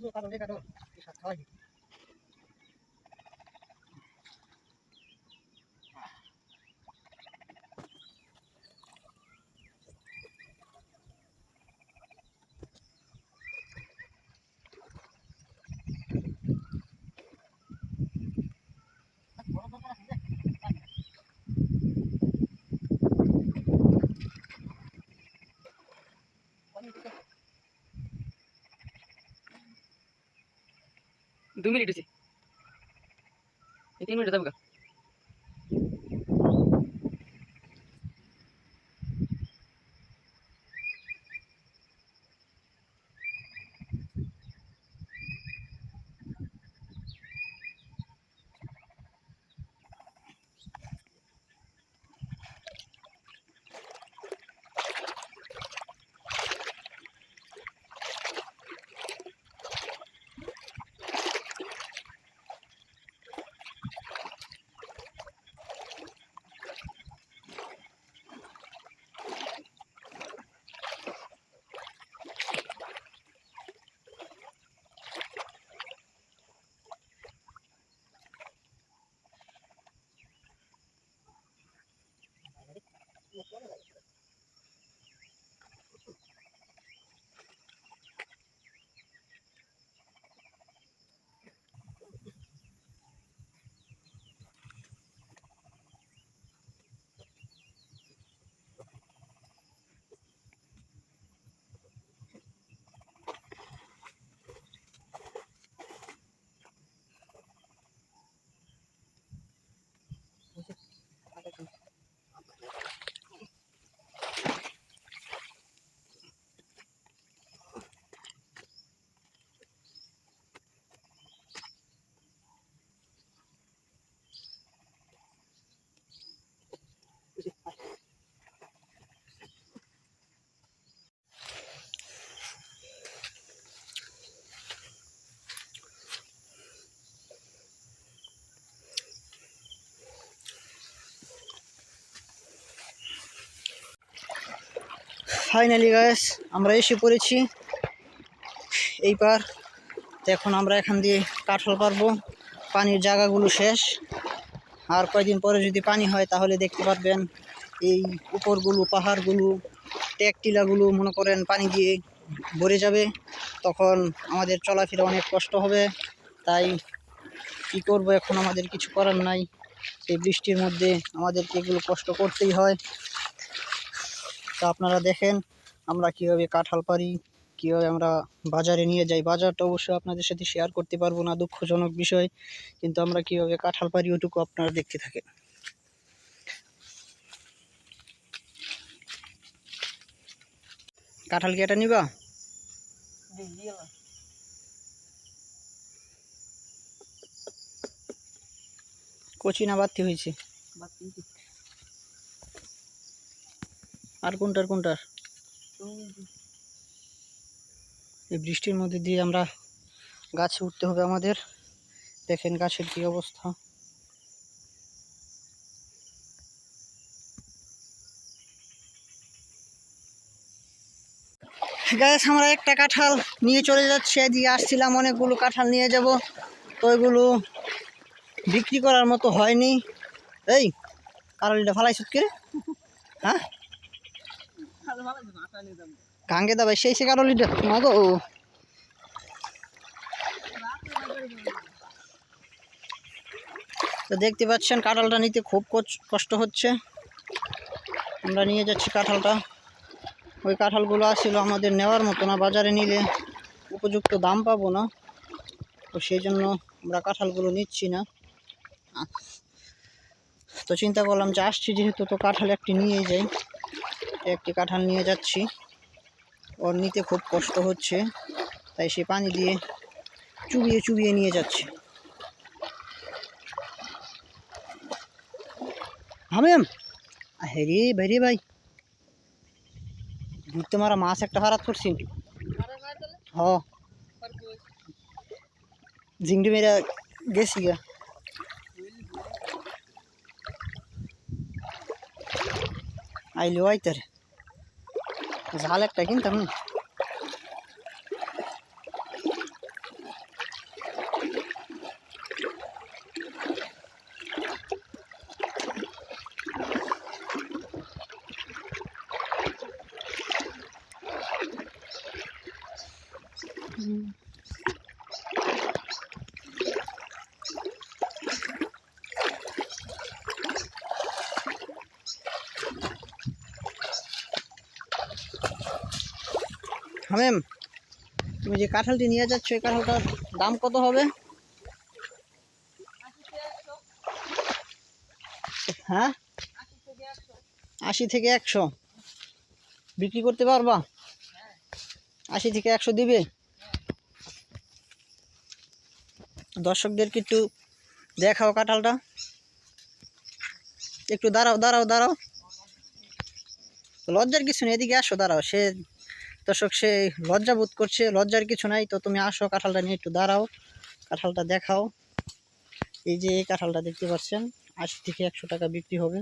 Hindi ka doon, hindi ka doon. Isa toy. Thank you. দু minute হয়েছে। তিন minute যাব ফাইনালি গাইস আমরা এসে পড়েছি। এইবার এখন আমরা এখান দিয়ে কাঠল পারব পানির জায়গাগুলো শেষ। আর কয়েকদিন পরে যদি পানি হয়, তাহলে দেখতে পারবেন এই উপরগুলো, পাহাড়গুলো ট্যাক টিলাগুলো, মনে করেন পানি দিয়ে ভরে যাবে। তখন আমাদের চলাফেরা অনেক কষ্ট হবে। তাই কী করব, এখন আমাদের কিছু করার নাই। এই বৃষ্টির মধ্যে আমাদেরকে এগুলো কষ্ট করতেই হয়। তো আপনারা দেখেন আমরা কীভাবে কাঁঠাল পারি কীভাবে আমরা বাজারে নিয়ে যাই। বাজারটা অবশ্যই আপনাদের সাথে শেয়ার করতে পারব না দুঃখজনক বিষয়। কিন্তু আমরা কীভাবে কাঁঠাল পারি ওটুকু আপনারা দেখতে থাকেন। কাঁঠাল কি এটা নিবা? কচি না বাড়তি হয়েছে। আর কোনটার কোনটার? এই বৃষ্টির মধ্যে দিয়ে আমরা গাছে উঠতে হবে আমাদের। দেখেন গাছের কি অবস্থা। গাছ, আমরা একটা কাঁঠাল নিয়ে চলে যাচ্ছি। এদিকে আসছিলাম, অনেকগুলো কাঁঠাল নিয়ে যাব। তো ওইগুলো বিক্রি করার মতো হয়নি। এই কারণটা ফালাইছ কে হ্যাঁ? গাঙ্গে দাবাই সেই সে কারও লিটার মাগো তো দেখতে পাচ্ছেন, কাঁঠালটা নিতে খুব কষ্ট হচ্ছে। আমরা নিয়ে যাচ্ছি কাঁঠালটা। ওই কাঁঠালগুলো আসছিল আমাদের নেওয়ার মতো না, বাজারে নিলে উপযুক্ত দাম পাবো না। তো সেই জন্য আমরা কাঁঠালগুলো নিচ্ছি না। তো চিন্তা করলাম যে আসছি, যেহেতু তো কাঁঠাল একটি নিয়েই যাই। একটি কাঁঠাল নিয়ে যাচ্ছি। ওর নিতে খুব কষ্ট হচ্ছে তাই সে পানি দিয়ে চুবিয়ে চুবিয়ে নিয়ে যাচ্ছে। হামেম হেরি ভাইরে ভাই। ঘুরতে মারা মাছ একটা হারাত করছি। হ। জিংড়ি মেরা গেছি গা। আইলো আইতারে। জাল একটা কিনতাম হামেম, তুমি যে কাঁঠালটি নিয়ে যাচ্ছ, এই কাঁঠালটার দাম কত হবে? হ্যাঁ? আশি থেকে একশো। বিক্রি করতে পারবা? আশি থেকে একশো দিবে? দর্শকদেরকে একটু দেখাও কাঁঠালটা? একটু দাঁড়াও দাঁড়াও দাঁড়াও। লজ্জার কিছু নেই, এদিকে আসো, দাঁড়াও। সে দর্শক, সে লজ্জা বোধ করছে, লজ্জার কিছু নাই। তো তুমি আসো, কাঁঠালটা নিয়ে একটু দাঁড়াও, কাঁঠালটা দেখাও। এই যে এই কাঁঠালটা দেখতে পাচ্ছেন আশি থেকে একশো টাকা বিক্রি হবে।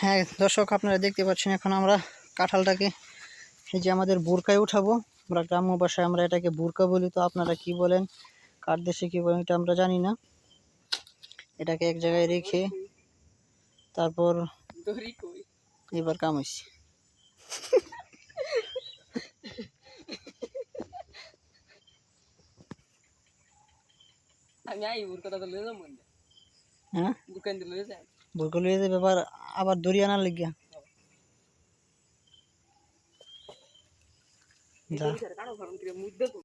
হ্যাঁ দর্শক, আপনারা দেখতে পাচ্ছেন এখন আমরা কাঁঠালটাকে, এই যে আমাদের বোরকায় উঠাবো। আমরা গ্রাম্য ভাষায় আমরা এটাকে বোরকা বলি, তো আপনারা কি বলেন? কার দেশে কি বলেন, এটা আমরা জানি না। এটাকে এক জায়গায় রেখে তারপর এবার কাম যাব হ্যাঁ। আবার দড়ি আনার লিগিয়া। যা।